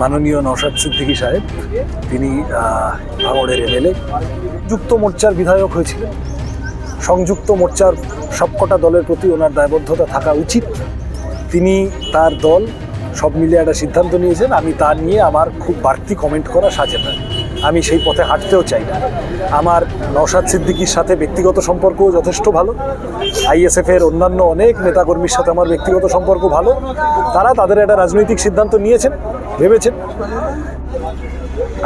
মাননীয় নওশাদ সিদ্দিকী সাহেব, তিনি ভাঙড়ের এমএলএ যুক্ত মোর্চার বিধায়ক হয়েছিলেন। সংযুক্ত মোর্চার সবকটা দলের প্রতি ওনার দায়বদ্ধতা থাকা উচিত। তিনি তার দল, সব মিলিয়ে একটা সিদ্ধান্ত নিয়েছেন। আমি তা নিয়ে আমার খুব বাড়তি কমেন্ট করা সাজে না। আমি সেই পথে হাঁটতেও চাই না। আমার নওশাদ সিদ্দিকীর সাথে ব্যক্তিগত সম্পর্কও যথেষ্ট ভালো। আইএসএফ এর অন্যান্য অনেক নেতাকর্মীর সাথে আমার ব্যক্তিগত সম্পর্ক ভালো। তারা তাদের একটা রাজনৈতিক সিদ্ধান্ত নিয়েছেন। ভেবেছেন?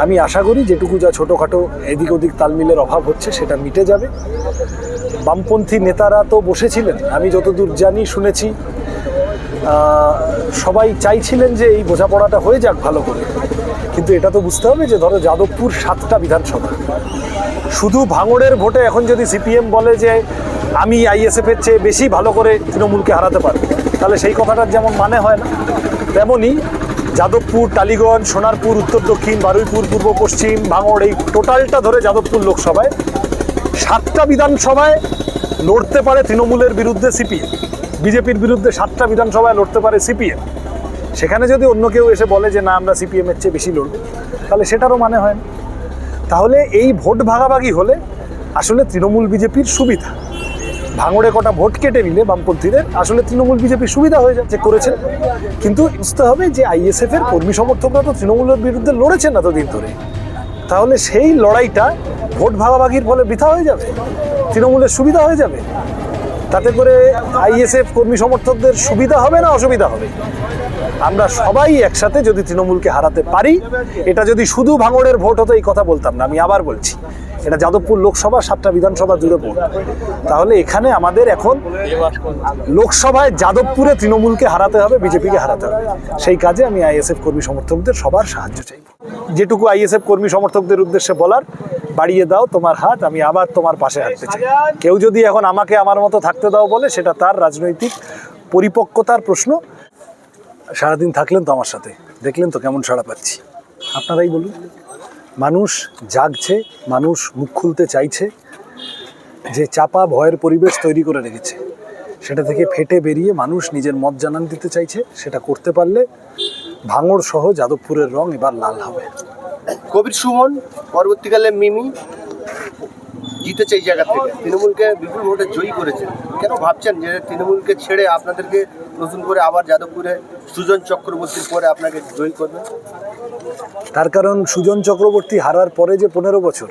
আমি আশা করি যেটুকু যা ছোটোখাটো এদিক ওদিক তালমিলের অভাব হচ্ছে সেটা মিটে যাবে। বামপন্থী নেতারা তো বসেছিলেন, আমি যতদূর জানি, শুনেছি। সবাই চাইছিলেন যে এই বোঝাপড়াটা হয়ে যাক ভালো করে। কিন্তু এটা তো বুঝতে হবে যে ধরো যাদবপুর সাতটা বিধানসভা। শুধু ভাঙড়ের ভোটে এখন যদি সিপিএম বলে যে আমি আইএসএফ এর চেয়ে বেশি ভালো করে তৃণমূলকে হারাতে পারব, তাহলে সেই কথাটার যেমন মানে হয় না, তেমনই যাদবপুর, টালিগঞ্জ, সোনারপুর, উত্তর দক্ষিণ, বারুইপুর, পূর্ব পশ্চিম, ভাঙড়, এই টোটালটা ধরে যাদবপুর লোকসভায়। সাতটা বিধানসভায় লড়তে পারে তৃণমূলের বিরুদ্ধে সিপিএম। বিজেপির বিরুদ্ধে সাতটা বিধানসভায় লড়তে পারে সিপিএম। সেখানে যদি অন্য কেউ এসে বলে যে, না, আমরা সিপিএমের চেয়ে বেশি লড়ব, তাহলে সেটারও মানে হয় না। তাহলে এই ভোট ভাগাভাগি হলে আসলে তৃণমূল বিজেপির সুবিধা। ভাঙড়ে কটা ভোট কেটে নিলে বামপন্থীদের, আসলে তৃণমূল বিজেপির সুবিধা হয়ে যাচ্ছে করেছেন কিন্তু বুঝতে হবে যে আইএসএফ এর কর্মী সমর্থকরা তো তৃণমূলের বিরুদ্ধে লড়েছেন এতদিন ধরে। তাহলে সেই লড়াইটা ভোট ভাগাভাগির ফলে বৃথা হয়ে যাবে? তৃণমূলের সুবিধা হয়ে যাবে? তাতে করে আইএসএফ কর্মী সমর্থকদের সুবিধা হবে না অসুবিধা হবে? আমরা সবাই একসাথে যদি তৃণমূলকে হারাতে পারি, এটা যদি শুধু ভাঙড়ের ভোট হতো, এই কথা বলতাম না, আমি আবার বলছি। এটা যাদবপুর লোকসভা, সাতটা বিধানসভা জুড়ে ভোট। তাহলে এখানে আমাদের এখন লোকসভায় যাদবপুরে তৃণমূলকে হারাতে হবে, বিজেপিকে হারাতে হবে। সেই কাজে আমি আইএসএফ কর্মী সমর্থকদের সবার সাহায্য চাইব। যেটুকু আইএসএফ কর্মী সমর্থকদের উদ্দেশ্যে বলার, বাড়িয়ে দাও তোমার হাত, আমি আবার তোমার পাশে হাঁটতে চাই। কেউ যদি এখন আমাকে আমার মতো থাকতে দাও বলে, সেটা তার রাজনৈতিক পরিপক্কতার প্রশ্ন। সারাদিন থাকলেন তো আমার সাথে, দেখলেন তো কেমন সাড়া পাচ্ছি। আপনারাই বলুন। মানুষ জাগছে, মানুষ মুখ খুলতে চাইছে, যে চাপা ভয়ের পরিবেশ তৈরি করে রেখেছে। সেটা থেকে ফেটে বেরিয়ে মানুষ নিজের মত জানান দিতে চাইছে, সেটা করতে পারলে ভাঙড় সহ যাদবপুরের রং এবার লাল হবে। কবির সুমন, পরবর্তীকালে মিমি, জিতেছে এই জায়গা থেকে। তৃণমূলকে বিপুল ভোটে জয়ী করেছে। কেন ভাবছেন যে তৃণমূলকে ছেড়ে আপনাদেরকে নতুন করে আবার যাদবপুরে সুজন চক্রবর্তীর পরে আপনাকে জয়ী করবেন তার কারণ সুজন চক্রবর্তী হারার পরে যে পনেরো বছর,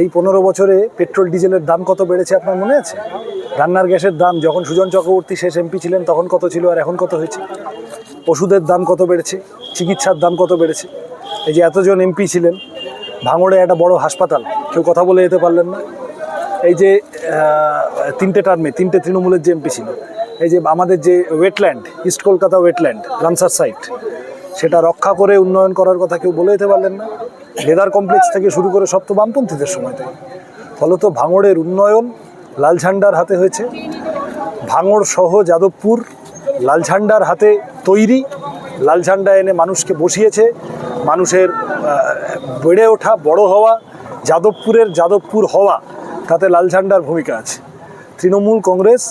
এই পনেরো বছরে পেট্রোল ডিজেলের দাম কত বেড়েছে আপনার মনে আছে? রান্নার গ্যাসের দাম, যখন সুজন চক্রবর্তী শেষ এমপি ছিলেন, তখন কত ছিল আর এখন কত হয়েছে? ওষুধের দাম কত বেড়েছে? চিকিৎসার দাম কত বেড়েছে? এই যে এতজন এমপি ছিলেন, ভাঙড়ে একটা বড় হাসপাতাল, কেউ কথা বলে যেতে পারলেন না। এই যে তিনটে টার্মে, তিনটে তৃণমূলের যে এমপি ছিল, এই যে আমাদের যে wetland east Kolkata wetland Ramsar site সেটা রক্ষা করে উন্নয়ন করার কথা কেউ বলে যেতে পারলেন না। লেদার কমপ্লেক্স থেকে শুরু করে সব তো বামপন্থীদের সময়তে। ফলত ভাঙড়ের উন্নয়ন লাল ঝান্ডার হাতে হয়েছে। ভাঙড় সহ যাদবপুর লাল ঝান্ডার হাতে তৈরি। লাল ঝান্ডা এনে মানুষকে বসিয়েছে। মানুষের বেড়ে ওঠা, বড় হওয়া, যাদবপুরের যাদবপুর হওয়া, তাতে লাল ঝান্ডার ভূমিকা আছে। তৃণমূল কংগ্রেস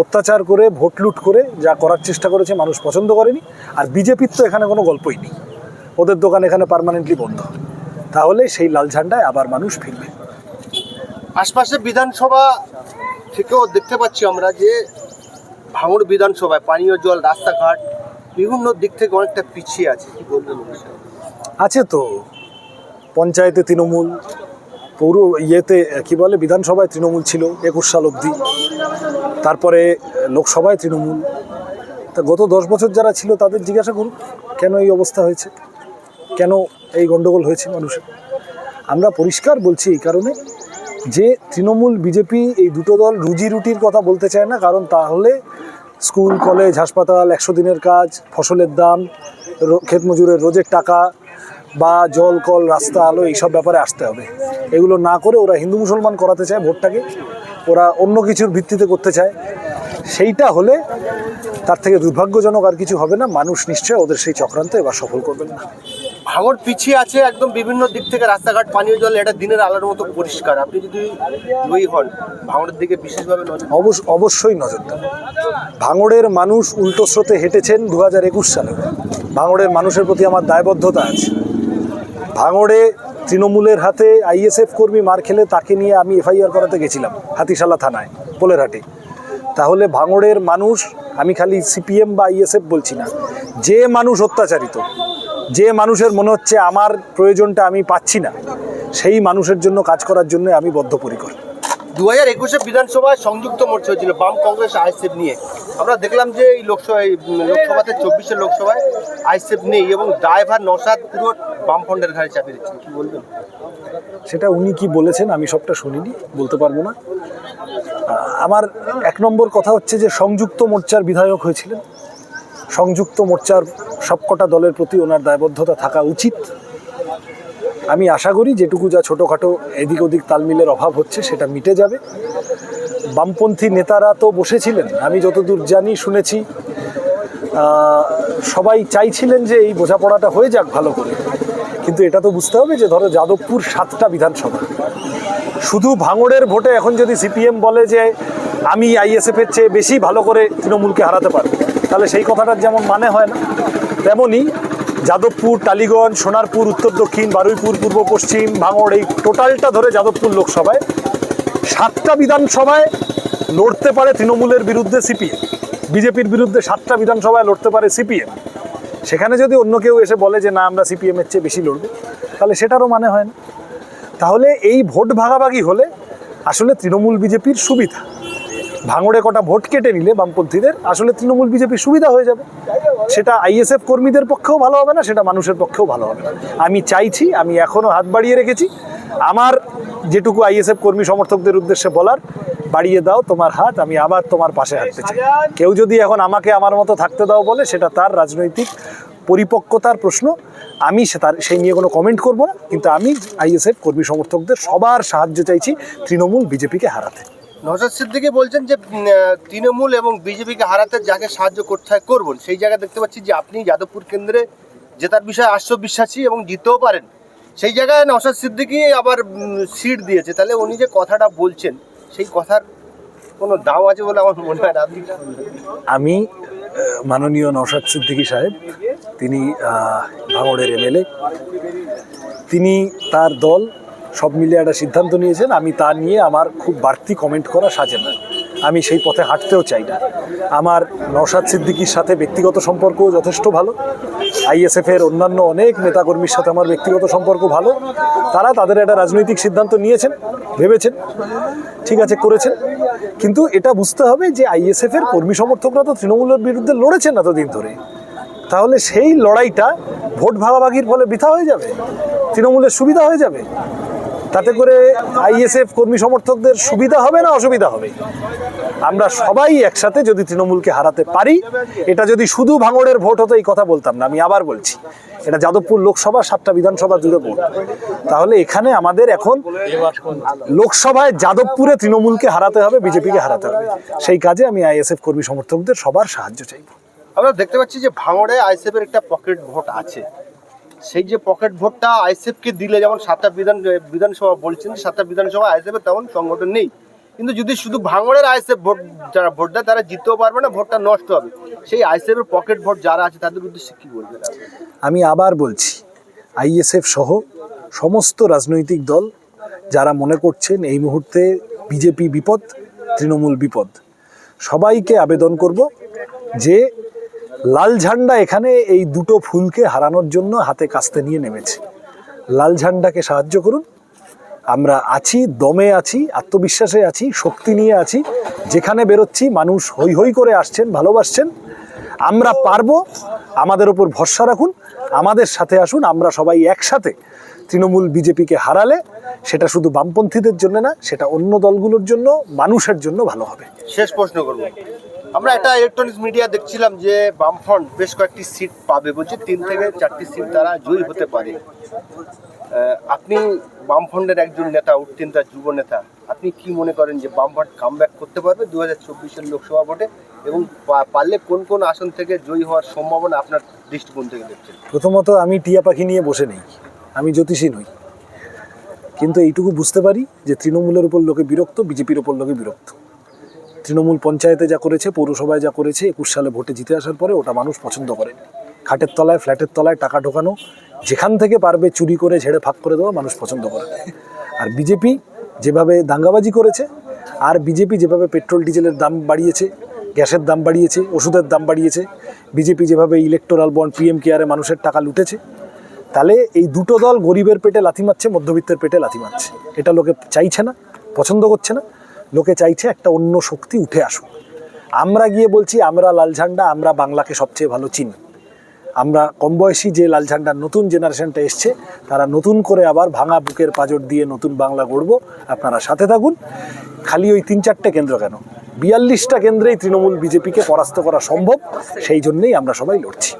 অত্যাচার করে ভোট লুট করে যা করার চেষ্টা করেছে মানুষ পছন্দ করেনি। আর বিজেপির তো এখানে কোনো গল্পই নেই। ওদের দোকান এখানে পার্মানেন্টলি বন্ধ। তাহলে সেই লাল ঝান্ডায় আবার মানুষ ফিরবে। আশপাশে বিধানসভা থেকেও দেখতে পাচ্ছি আমরা যে ভাঙড় বিধানসভায় পানীয় জল রাস্তাঘাট বিভিন্ন দিক থেকে অনেকটা পিছিয়ে আছে। কি বলবেন আছে তো। পঞ্চায়েতে তৃণমূল পৌর ইয়েতে কি বলে বিধানসভায় তৃণমূল ছিল একুশ সাল অবধি। তারপরে লোকসভায় তৃণমূল। তা গত দশ বছর যারা ছিল তাদের জিজ্ঞাসা করুন, কেন এই অবস্থা হয়েছে? কেন এই গণ্ডগোল হয়েছে মানুষের? আমরা পরিষ্কার বলছি এই কারণে যে তৃণমূল, বিজেপি এই দুটো দল রুজি রুটির কথা বলতে চায় না, কারণ তাহলে স্কুল, কলেজ, হাসপাতাল, একশো দিনের কাজ, ফসলের দাম ক্ষেত মজুরের রোজের টাকা বা জল কল রাস্তা আলো এইসব ব্যাপারে আসতে হবে। এগুলো না করে ওরা হিন্দু মুসলমান করাতে চায় ভোটটাকে। ওরা অন্য কিছুর ভিত্তিতে করতে চায়। সেইটা হলে তার থেকে দুর্ভাগ্যজনক আর কিছু হবে না। মানুষ নিশ্চয় ওদের সেই চক্রান্ত এবার সফল করবেন না। ভাঙর পিছিয়ে আছে একদম বিভিন্ন দিক থেকে রাস্তাঘাট পানীয় জল এটা দিনের আলোর মতো পরিষ্কার। আপনি যদি জয়ী হন ভাঙরের দিকে বিশেষভাবে নজর অবশ্য অবশ্যই নজর দেব। ভাঙড়ের মানুষ উল্টো স্রোতে হেঁটেছেন দু হাজার একুশ সালে। ভাঙড়ের মানুষের প্রতি আমার দায়বদ্ধতা আছে। ভাঙড়ে তৃণমূলের হাতে আইএসএফ কর্মী মার খেলে তাকে নিয়ে আমি এফআইআর করাতে গেছিলাম, হাতিশালা থানায় পোলেরহাটে তাহলে ভাঙড়ের মানুষ, আমি খালি সিপিএম বা আইএসএফ বলছি না, যে মানুষ অত্যাচারিত, যে মানুষের মনে হচ্ছে আমার প্রয়োজনটা আমি পাচ্ছি না, সেই মানুষের জন্য কাজ করার জন্য আমি বদ্ধপরিকর। দু হাজার একুশে বিধানসভায় সংযুক্ত মোর্চা হয়েছিল, বাম কংগ্রেস আইসেফ নিয়ে। আমরা দেখলাম যে এই লোকসভায় লোকসভাতে চব্বিশে লোকসভায় আইসেফ নেই এবং ড্রাইভার নসাদ পুরো বামফ্রন্টের ঘাড়ে চাপিয়ে দিচ্ছে। কি বলবেন? সেটা উনি কি বলেছেন আমি সবটা শুনিনি, বলতে পারব না। আমার এক নম্বর কথা হচ্ছে যে সংযুক্ত মোর্চার বিধায়ক হয়েছিলেন। সংযুক্ত মোর্চার সবকটা দলের প্রতি ওনার দায়বদ্ধতা থাকা উচিত। আমি আশা করি যেটুকু যা ছোটোখাটো এদিক ওদিক তালমিলের অভাব হচ্ছে, সেটা মিটে যাবে। বামপন্থী নেতারা তো বসেছিলেন, আমি যতদূর জানি, শুনেছি। সবাই চাইছিলেন যে এই বোঝাপড়াটা হয়ে যাক ভালো করে। কিন্তু এটা তো বুঝতে হবে যে, ধরো যাদবপুর সাতটা বিধানসভা। শুধু ভাঙড়ের ভোটে এখন যদি সিপিএম বলে যে, আমি আইএসএফ এর চেয়ে বেশি ভালো করে তৃণমূলকে হারাতে পারব তাহলে সেই কথাটার যেমন মানে হয় না, তেমনই যাদবপুর, টালিগঞ্জ, সোনারপুর, উত্তর দক্ষিণ, বারুইপুর, পূর্ব পশ্চিম, ভাঙড়, এই টোটালটা ধরে যাদবপুর লোকসভায়। সাতটা বিধানসভায় লড়তে পারে তৃণমূলের বিরুদ্ধে সিপিএম। বিজেপির বিরুদ্ধে সাতটা বিধানসভায় লড়তে পারে সিপিএম। সেখানে যদি অন্য কেউ এসে বলে যে, না, আমরা সিপিএমের চেয়ে বেশি লড়বো, তাহলে সেটারও মানে হয় না। তাহলে এই ভোট ভাগাভাগি হলে আসলে তৃণমূল বিজেপির সুবিধা। ভাঙড়ে কটা ভোট কেটে নিলে বামপন্থীদের, আসলে তৃণমূল বিজেপির সুবিধা হয়ে যাবে। সেটা আইএসএফ কর্মীদের পক্ষেও ভালো হবে না, সেটা মানুষের পক্ষেও ভালো হবে না। আমি চাইছি, আমি এখনও হাত বাড়িয়ে রেখেছি। আমার যেটুকু আইএসএফ কর্মী সমর্থকদের উদ্দেশ্যে বলার, বাড়িয়ে দাও তোমার হাত, আমি আবার তোমার পাশে হাঁটতে চাই। কেউ যদি এখন আমাকে আমার মতো থাকতে দাও বলে, সেটা তার রাজনৈতিক পরিপক্কতার প্রশ্ন। আমি সে তার, সেই নিয়ে কোনো কমেন্ট করব না, কিন্তু আমি আইএসএফ কর্মী সমর্থকদের সবার সাহায্য চাইছি তৃণমূল বিজেপিকে হারাতে। নসাদ সিদ্দিকি বলছেন যে তৃণমূল এবং বিজেপিকে হারাতে যাকে সাহায্য করতে হয় করবেন, সেই জায়গায় দেখতে পাচ্ছি যে আপনি যাদবপুর কেন্দ্রে জেতার বিষয়ে আত্মবিশ্বাসী এবং জিততেও পারেন। সেই জায়গায় নসাদ সিদ্দিকি আবার সিট দিয়েছে। তাহলে উনি যে কথাটা বলছেন, সেই কথার কোনো দাম আছে বলে আমার মনে হয় না। আমি মাননীয় নসাদ সিদ্দিকী সাহেব, তিনি ভাঙড়ের এমএলএ। তিনি তার দল সব মিলিয়ে একটা সিদ্ধান্ত নিয়েছেন। আমি তা নিয়ে আমার খুব বাড়তি কমেন্ট করা সাজে না। আমি সেই পথে হাঁটতেও চাই না। আমার নওশাদ সিদ্দিকীর সাথে ব্যক্তিগত সম্পর্কও যথেষ্ট ভালো। আইএসএফ এর অন্যান্য অনেক নেতাকর্মীর সাথে আমার ব্যক্তিগত সম্পর্ক ভালো। তারা তাদের একটা রাজনৈতিক সিদ্ধান্ত নিয়েছেন, ভেবেছেন, ঠিক আছে, করেছেন। কিন্তু এটা বুঝতে হবে যে আইএসএফ এর কর্মী সমর্থকরা তো তৃণমূলের বিরুদ্ধে লড়েছেন এতদিন ধরে। তাহলে সেই লড়াইটা ভোট ভাগাভাগির ফলে বৃথা হয়ে যাবে? তৃণমূলের সুবিধা হয়ে যাবে? তাতে করে আইএসএফ কর্মী সমর্থকদের সুবিধা হবে না অসুবিধা হবে? আমরা সবাই একসাথে যদি তৃণমূলকে হারাতে পারি, এটা যদি শুধু ভাঙড়ের ভোট হতো, এই কথা বলতাম না, আমি আবার বলছি, এটা যাদবপুর লোকসভা, সাতটা বিধানসভা জুড়ে ভোট। তাহলে এখানে আমাদের এখন লোকসভায় যাদবপুরে তৃণমূলকে হারাতে হবে, বিজেপিকে হারাতে হবে। সেই কাজে আমি আইএসএফ কর্মী সমর্থকদের সবার সাহায্য চাইব। আমরা দেখতে পাচ্ছি যে ভাঙড়ে আইসেফের একটা পকেট ভোট আছে। সেই যে পকেট ভোটটা আইসেফকে দিলে, যেমন সাতটা বিধান বিধানসভা বলছেন, সাতটা বিধানসভা আইসেফের তেমন সংগঠন নেই। কিন্তু যদি শুধু ভাঙড়ের আইসেফ ভোট, যারা ভোট দেয়, তারা জিততেও পারবে না, ভোটটা নষ্ট হবে। সেই আইসেফের পকেট ভোট যারা আছে, তাদের উদ্দেশ্যে কি বলবেন আমি আবার বলছি, আইএসএফ সহ সমস্ত রাজনৈতিক দল যারা মনে করছেন এই মুহূর্তে বিজেপি বিপদ, তৃণমূল বিপদ, সবাইকে আবেদন করব যে লাল ঝান্ডা এখানে এই দুটো ফুলকে হারানোর জন্য হাতে কাস্তে নিয়ে নেমেছে। লাল ঝান্ডাকে সাহায্য করুন। আমরা আছি, দমে আছি, আত্মবিশ্বাসে আছি, শক্তি নিয়ে আছি। যেখানে বেরোচ্ছি, মানুষ হই হই করে আসছেন, ভালোবাসছেন। আমরা পারব, আমাদের ওপর ভরসা রাখুন, আমাদের সাথে আসুন, আমরা সবাই একসাথে তৃণমূল বিজেপিকে হারালে সেটা শুধু বামপন্থীদের জন্য না, সেটা অন্য দলগুলোর জন্য, মানুষের জন্য ভালো হবে। শেষ প্রশ্ন করব। আমরা একটা ইলেকট্রনিক্স মিডিয়া দেখছিলাম যে বামফ্রন্ট বেশ কয়েকটি সিট পাবে বলছে, তিন থেকে চারটি সিট তারা জয়ী হতে পারে। আপনি বামফ্রন্টের একজন নেতা উত্তীর্ণ যুব নেতা, আপনি কি মনে করেন যে বামফ্রন্ট কাম করতে পারবে দু হাজার চব্বিশের লোকসভা ভোটে? এবং পারলে কোন কোন আসন থেকে জয়ী হওয়ার সম্ভাবনা আপনার দৃষ্টিকোণ থেকে দেখছেন? প্রথমত আমি টিয়া পাখি নিয়ে বসে নেই, আমি জ্যোতিষী নই। কিন্তু এইটুকু বুঝতে পারি যে তৃণমূলের উপর লোকে বিরক্ত, বিজেপির উপর লোকে বিরক্ত। তৃণমূল পঞ্চায়েতে যা করেছে, পৌরসভায় যা করেছে, একুশ সালে ভোটে জিতে আসার পরে ওটা মানুষ পছন্দ করেন। খাটের তলায়, ফ্ল্যাটের তলায় টাকা ঢোকানো, যেখান থেকে পারবে চুরি করে ঝেড়ে ফাঁক করে দেওয়া মানুষ পছন্দ করে আর বিজেপি যেভাবে দাঙ্গাবাজি করেছে, আর বিজেপি যেভাবে পেট্রোল, ডিজেলের দাম বাড়িয়েছে, গ্যাসের দাম বাড়িয়েছে, ওষুধের দাম বাড়িয়েছে, বিজেপি যেভাবে ইলেকটোরাল বন্ড পিএম কেয়ারে মানুষের টাকা লুটেছে, তাহলে এই দুটো দল গরিবের পেটে লাথি মারছে, মধ্যবিত্তের পেটে লাথি মারছে। এটা লোকে চাইছে না, পছন্দ করছে না। লোকে চাইছে একটা অন্য শক্তি উঠে আসুক। আমরা গিয়ে বলছি, আমরা লাল ঝান্ডা, আমরা বাংলাকে সবচেয়ে ভালো চিনি। আমরা কম বয়সী যে লাল ঝান্ডার নতুন জেনারেশনটা এসছে, তারা নতুন করে আবার ভাঙা বুকের পাজর দিয়ে নতুন বাংলা গড়ব। আপনারা সাথে থাকুন। খালি ওই তিন চারটে কেন্দ্র কেন? বিয়াল্লিশটা কেন্দ্রেই তৃণমূল বিজেপিকে পরাস্ত করা সম্ভব, সেই জন্যেই আমরা সবাই লড়ছি।